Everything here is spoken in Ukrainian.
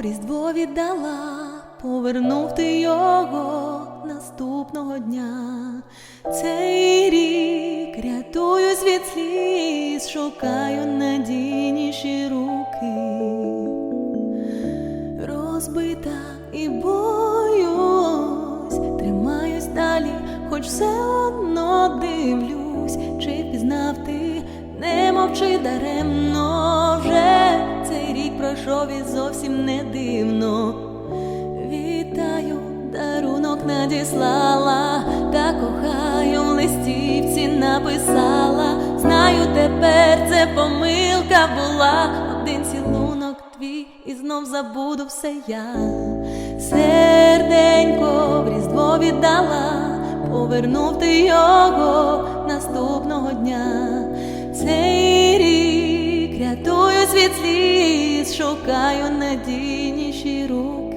різдво віддала, повернув ти його наступного дня. Цей рік рятую від сліз, шукаю надійніші руки розбита і боюсь, тримаюсь далі, хоч все одно дивлюсь, чи пізнав ти, не мовчи даремно цей рік пройшов і зовсім не дивно. Вітаю, дарунок надіслала, та кохаю в листівці написала. Знаю, тепер це помилка була. Один цілунок твій і знов забуду все я. Серденько в різдво віддала, повернув ти його наступного дня. Від сліз, шукаю надійніші руки.